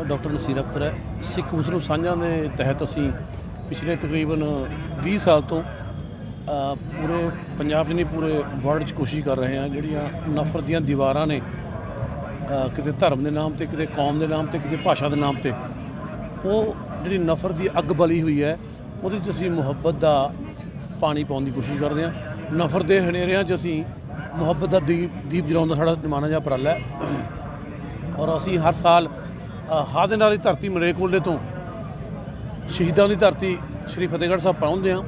Doctor ਨਸੀਰ Akhtar ਹੈ। ਸਿੱਖ ਮੁਸਲਿਮ ਸਾਂਝਾਂ ਦੇ ਤਹਿਤ ਅਸੀਂ ਪਿਛਲੇ ਤਕਰੀਬਨ 20 ਸਾਲ ਤੋਂ ਪੂਰੇ ਪੰਜਾਬ 'ਚ ਨਹੀਂ ਪੂਰੇ ਵਰਲਡ 'ਚ ਕੋਸ਼ਿਸ਼ ਕਰ ਰਹੇ ਹਾਂ, ਜਿਹੜੀਆਂ ਨਫ਼ਰਤ ਦੀਆਂ ਦੀਵਾਰਾਂ ਨੇ ਕਿਤੇ ਧਰਮ ਦੇ ਨਾਮ ਤੇ, ਕਿਤੇ ਕੌਮ ਦੇ ਨਾਮ ਤੇ, ਕਿਤੇ ਭਾਸ਼ਾ ਦੇ ਨਾਮ ਤੇ, ਉਹ ਜਿਹੜੀ ਨਫ਼ਰਤ ਦੀ ਅੱਗ ਬਲੀ ਹੋਈ ਹੈ, ਉਹਦੇ 'ਚ ਅਸੀਂ ਮੁਹੱਬਤ ਦਾ ਪਾਣੀ ਪਾਉਣ ਦੀ ਕੋਸ਼ਿਸ਼ ਕਰਦੇ ਹਾਂ। ਨਫ਼ਰਤ ਦੇ ਹਨੇਰਿਆਂ 'ਚ ਅਸੀਂ ਮੁਹੱਬਤ ਦਾ ਦੀਪ ਦੀਪ ਜਲਾਉਣ ਦਾ ਸਾਡਾ ਜ਼ਮਾਨਾ ਜਿਹਾ ਉਪਰਾਲਾ ਹੈ। ਔਰ ਅਸੀਂ ਹਰ ਸਾਲ ਹਾਦ ਨਾਲ ਦੀ ਧਰਤੀ ਮਰੇਕੋਲੇ ਤੋਂ ਸ਼ਹੀਦਾਂ ਦੀ ਧਰਤੀ ਸ਼੍ਰੀ ਫਤਿਹਗੜ੍ਹ ਸਾਹਿਬ ਪਹੁੰਚਦੇ ਹਾਂ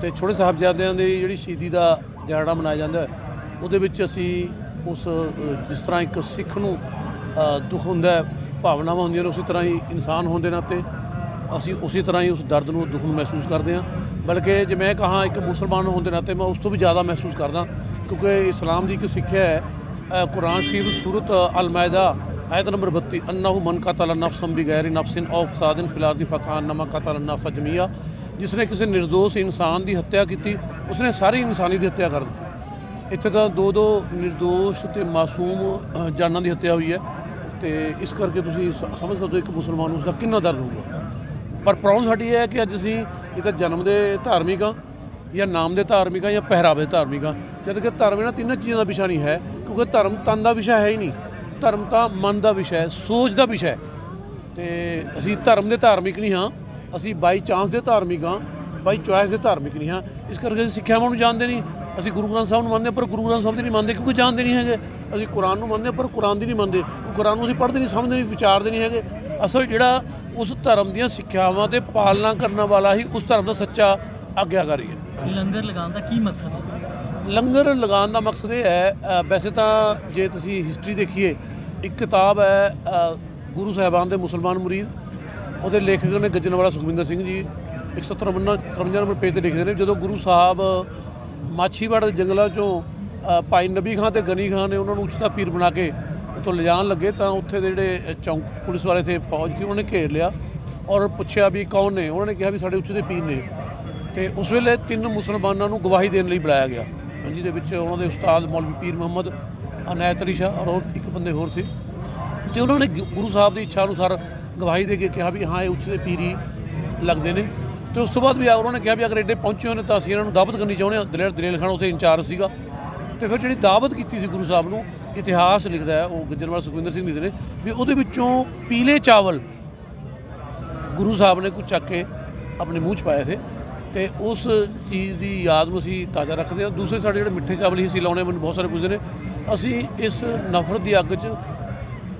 ਤੇ ਛੋਟੇ ਸਾਹਿਬਜ਼ਾਦਿਆਂ ਦੀ ਜਿਹੜੀ ਸ਼ਹੀਦੀ ਦਾ ਦਿਹਾੜਾ ਮਨਾਇਆ ਜਾਂਦਾ ਉਹਦੇ ਵਿੱਚ ਅਸੀਂ ਉਸ ਜਿਸ ਤਰ੍ਹਾਂ ਇੱਕ ਸਿੱਖ ਨੂੰ ਦੁੱਖ ਹੁੰਦਾ ਭਾਵਨਾਵਾਂ ਹੁੰਦੀਆਂ ਨੇ, ਉਸੇ ਤਰ੍ਹਾਂ ਹੀ ਇਨਸਾਨ ਹੋਣ ਦੇ ਨਾਤੇ ਅਸੀਂ ਉਸੇ ਤਰ੍ਹਾਂ ਹੀ ਉਸ ਦਰਦ ਨੂੰ, ਦੁੱਖ ਨੂੰ ਮਹਿਸੂਸ ਕਰਦੇ ਹਾਂ। ਬਲਕਿ ਜੇ ਮੈਂ ਕਹਾਂ ਇੱਕ ਮੁਸਲਮਾਨ ਹੋਣ ਦੇ ਨਾਤੇ ਮੈਂ ਉਸ ਤੋਂ ਵੀ ਜ਼ਿਆਦਾ ਮਹਿਸੂਸ ਕਰਦਾ, ਕਿਉਂਕਿ ਇਸਲਾਮ ਦੀ ਇੱਕ ਸਿੱਖਿਆ ਹੈ ਕੁਰਾਨ ਸ਼ਰੀਫ ਸੂਰਤ ਅਲ ਮਾਇਦਾ ਆਇਤ ਨੰਬਰ 32 ਅੰਨਾਹੁ ਮਨ ਕਤਲ ਨਫਸਨ ਬਿਗੈਰ ਨਫਸਿਨ ਔ ਫਸਾਦਿਨ ਫਿਲ ਅਰਦੀ ਫਕਾਨ ਨਮਾ ਕਤਲ ਨਫਸ ਜਮੀਆ। ਜਿਸਨੇ ਕਿਸੇ ਨਿਰਦੋਸ਼ ਇਨਸਾਨ ਦੀ ਹੱਤਿਆ ਕੀਤੀ, ਉਸਨੇ ਸਾਰੀ ਇਨਸਾਨੀ ਦੀ ਹੱਤਿਆ ਕਰ ਦਿੱਤੀ। ਇੱਥੇ ਤਾਂ ਦੋ ਦੋ ਨਿਰਦੋਸ਼ ਤੇ ਮਾਸੂਮ ਜਾਨਾਂ ਦੀ ਹੱਤਿਆ ਹੋਈ ਹੈ। ਤੇ ਇਸ ਕਰਕੇ ਤੁਸੀਂ ਸ- ਸਮਝ ਸਕਦੇ ਹੋ ਇੱਕ ਮੁਸਲਮਾਨ ਨੂੰ ਉਸਦਾ ਕਿੰਨਾ ਦਰਦ ਹੋਊਗਾ। ਪਰ ਪ੍ਰੋਬਲਮ ਸਾਡੀ ਇਹ ਹੈ ਕਿ ਅੱਜ ਅਸੀਂ, ਇਹ ਤਾਂ ਜਨਮ ਦੇ ਧਾਰਮਿਕ ਆ ਜਾਂ ਨਾਮ ਦੇ ਧਾਰਮਿਕ ਆ ਜਾਂ ਪਹਿਰਾਵੇ ਧਾਰਮਿਕ ਆ ਜਦ ਕਿ ਧਰਮ ਇਹਨਾਂ ਤਿੰਨਾਂ ਚੀਜ਼ਾਂ ਦਾ ਵਿਸ਼ਾ ਨਹੀਂ ਹੈ, ਕਿਉਂਕਿ ਧਰਮ ਤਨ ਦਾ ਵਿਸ਼ਾ ਹੈ ਹੀ ਨਹੀਂ। ਧਰਮ ਤਾਂ ਮਨ ਦਾ ਵਿਸ਼ਾ ਹੈ ਸੋਚ ਦਾ ਵਿਸ਼ਾ ਹੈ। ਤੇ ਅਸੀਂ ਧਰਮ ਦੇ ਧਾਰਮਿਕ ਨਹੀਂ ਹਾਂ ਅਸੀਂ ਬਾਈ ਚਾਂਸ ਦੇ ਧਾਰਮਿਕ ਹਾਂ ਬਾਈ ਚੁਆਇਸ ਦੇ ਧਾਰਮਿਕ ਨਹੀਂ ਹਾਂ। ਇਸ ਕਰਕੇ ਅਸੀਂ ਸਿੱਖਿਆਵਾਂ ਨੂੰ ਜਾਣਦੇ ਨਹੀਂ। ਅਸੀਂ ਗੁਰੂ ਗ੍ਰੰਥ ਸਾਹਿਬ ਨੂੰ ਮੰਨਦੇ ਪਰ ਗੁਰੂ ਗ੍ਰੰਥ ਸਾਹਿਬ ਦੀ ਨਹੀਂ ਮੰਨਦੇ ਕਿਉਂਕਿ ਜਾਣਦੇ ਨਹੀਂ ਹੈਗੇ। ਅਸੀਂ ਕੁਰਾਨ ਨੂੰ ਮੰਨਦੇ ਪਰ ਕੁਰਾਨ ਦੀ ਨਹੀਂ ਮੰਨਦੇ। ਉਹ ਕੁਰਾਨ ਨੂੰ ਅਸੀਂ ਪੜ੍ਹਦੇ ਨਹੀਂ ਸਮਝਦੇ ਨਹੀਂ ਵਿਚਾਰਦੇ ਨਹੀਂ ਹੈਗੇ। ਅਸਲ ਜਿਹੜਾ ਉਸ ਧਰਮ ਦੀਆਂ ਸਿੱਖਿਆਵਾਂ ਤੇ ਪਾਲਣਾ ਕਰਨ ਵਾਲਾ ਹੀ ਉਸ ਧਰਮ ਦਾ ਸੱਚਾ ਆਗਿਆਕਾਰੀ ਹੈ। ਲੰਗਰ ਲਗਾਉਣ ਦਾ ਕੀ ਮਕਸਦ ਹੈ? ਲੰਗਰ ਲਗਾਉਣ ਦਾ ਮਕਸਦ ਇਹ ਹੈ ਵੈਸੇ ਤਾਂ ਜੇ ਤੁਸੀਂ ਹਿਸਟਰੀ ਦੇਖੀਏ ਇੱਕ ਕਿਤਾਬ ਹੈ ਗੁਰੂ ਸਾਹਿਬਾਨ ਦੇ ਮੁਸਲਮਾਨ ਮੁਰੀਦ। ਉਹਦੇ ਲੇਖਕ ਨੇ ਗੱਜਣਵਾਲਾ ਸੁਖਵਿੰਦਰ ਸਿੰਘ ਜੀ 153 53 ਨੰਬਰ ਪੇਜ ਤੇ ਲਿਖਦੇ ਨੇ, ਜਦੋਂ ਗੁਰੂ ਸਾਹਿਬ ਮਾਛੀਵਾੜ ਦੇ ਜੰਗਲਾਂ ਚੋਂ ਭਾਈ ਨਬੀ ਖਾਨ ਤੇ ਗਨੀ ਖਾਨ ਨੇ ਉਹਨਾਂ ਨੂੰ ਉੱਚਤਾ ਪੀਰ ਬਣਾ ਕੇ ਉੱਥੋਂ ਲਿਜਾਣ ਲੱਗੇ, ਤਾਂ ਉੱਥੇ ਦੇ ਜਿਹੜੇ ਚੌਂਕ ਪੁਲਿਸ ਵਾਲੇ ਥੇ ਫੌਜ ਸੀ, ਉਹਨੇ ਘੇਰ ਲਿਆ ਔਰ ਪੁੱਛਿਆ ਵੀ ਕੌਣ ਨੇ? ਉਹਨਾਂ ਨੇ ਕਿਹਾ ਵੀ ਸਾਡੇ ਉੱਚ ਦੇ ਪੀਰ ਨੇ। ਤੇ ਉਸ ਵੇਲੇ ਤਿੰਨ ਮੁਸਲਮਾਨਾਂ ਨੂੰ ਗਵਾਹੀ ਦੇਣ ਲਈ ਬੁਲਾਇਆ ਗਿਆ। ਜਿਹਦੇ ਵਿੱਚ ਉਹਨਾਂ ਦੇ ਉਸਤਾਦ ਮੌਲਵੀ ਪੀਰ ਮੁਹੰਮਦ ਅਨਾਇਤ ਅਲੀ ਸ਼ਾਹ ਔਰ ਇੱਕ ਬੰਦੇ ਹੋਰ ਸੀ। ਤੇ ਉਹਨਾਂ ਨੇ ਗੁ- ਗੁਰੂ ਸਾਹਿਬ ਦੀ ਇੱਛਾ ਅਨੁਸਾਰ ਗਵਾਹੀ ਦੇ ਕੇ ਕਿਹਾ ਵੀ ਹਾਂ, ਇਹ ਉੱਚ ਪੀਰੀ ਲੱਗਦੇ ਨੇ। ਤੇ ਉਸ ਤੋਂ ਬਾਅਦ ਵੀ ਉਹਨਾਂ ਨੇ ਕਿਹਾ ਵੀ ਅਗਰ ਐਡੇ ਪਹੁੰਚੇ ਹੋਏ ਨੇ ਤਾਂ ਅਸੀਂ ਇਹਨਾਂ ਨੂੰ ਦਾਵਤ ਕਰਨੀ ਚਾਹੁੰਦੇ ਹਾਂ। ਦਲੇਰ ਦਲੇਲ ਖਾਨ ਉੱਥੇ ਇੰਚਾਰਜ ਸੀਗਾ। ਤੇ ਫਿਰ ਜਿਹੜੀ ਦਾਵਤ ਕੀਤੀ ਸੀ ਗੁਰੂ ਸਾਹਿਬ ਨੂੰ, ਇਤਿਹਾਸ ਲਿਖਦਾ ਹੈ, ਉਹ ਗੱਜਣਵਾਲ ਸੁਖਵਿੰਦਰ ਸਿੰਘ ਲਿਖਦੇ ਨੇ ਵੀ ਉਹਦੇ ਵਿੱਚੋਂ ਪੀਲੇ ਚਾਵਲ ਗੁਰੂ ਸਾਹਿਬ ਨੇ ਕੁਝ ਚੱਕ ਕੇ ਆਪਣੇ ਮੂੰਹ 'ਚ ਪਾਏ ਸੀ ਤੇ ਉਸ ਚੀਜ਼ ਦੀ ਯਾਦ ਨੂੰ ਅਸੀਂ ਤਾਜ਼ਾ ਰੱਖਦੇ ਹਾਂ। ਦੂਸਰੇ ਸਾਡੇ ਜਿਹੜੇ ਮਿੱਠੇ ਚਾਵਲ ਹੀ ਅਸੀਂ ਲਾਉਣੇ, ਮੈਨੂੰ ਬਹੁਤ ਸਾਰੇ ਪੁੱਛਦੇ ਨੇ। ਅਸੀਂ ਇਸ ਨਫ਼ਰਤ ਦੀ ਅੱਗ 'ਚ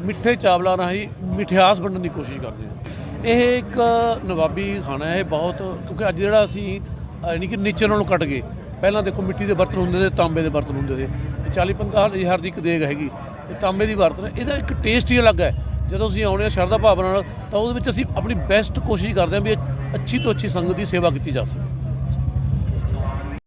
ਮਿੱਠੇ ਚਾਵਲਾਂ ਰਾਹੀਂ ਮਿਠਿਆਸ ਵੰਡਣ ਦੀ ਕੋਸ਼ਿਸ਼ ਕਰਦੇ ਹਾਂ। ਇਹ ਇੱਕ ਨਵਾਬੀ ਖਾਣਾ ਹੈ, ਇਹ ਬਹੁਤ, ਕਿਉਂਕਿ ਅੱਜ ਜਿਹੜਾ ਅਸੀਂ ਯਾਨੀ ਕਿ ਨੇਚਰ ਨਾਲੋਂ ਕੱਟ ਗਏ। ਪਹਿਲਾਂ ਦੇਖੋ ਮਿੱਟੀ ਦੇ ਬਰਤਨ ਹੁੰਦੇ ਸੀ, ਤਾਂਬੇ ਦੇ ਬਰਤਨ ਹੁੰਦੇ ਸੀ। ਇਹ 40 50 ਹਜ਼ਾਰ ਦੀ ਇੱਕ ਦੇਗ ਹੈਗੀ। ਇਹ ਤਾਂਬੇ ਦੀ ਬਰਤਨ ਇਹਦਾ ਇੱਕ ਟੇਸਟ ਹੀ ਅਲੱਗ ਹੈ। ਜਦੋਂ ਅਸੀਂ ਆਉਣੇ ਹਾਂ ਸ਼ਰਧਾ ਭਾਵਨਾ ਨਾਲ, ਤਾਂ ਉਹਦੇ ਵਿੱਚ ਅਸੀਂ ਆਪਣੀ ਬੈਸਟ ਕੋਸ਼ਿਸ਼ ਕਰਦੇ ਹਾਂ ਵੀ ਅੱਛੀ ਤੋਂ ਅੱਛੀ ਸੰਗਤ ਦੀ ਸੇਵਾ ਕੀਤੀ ਜਾ ਸਕੇ।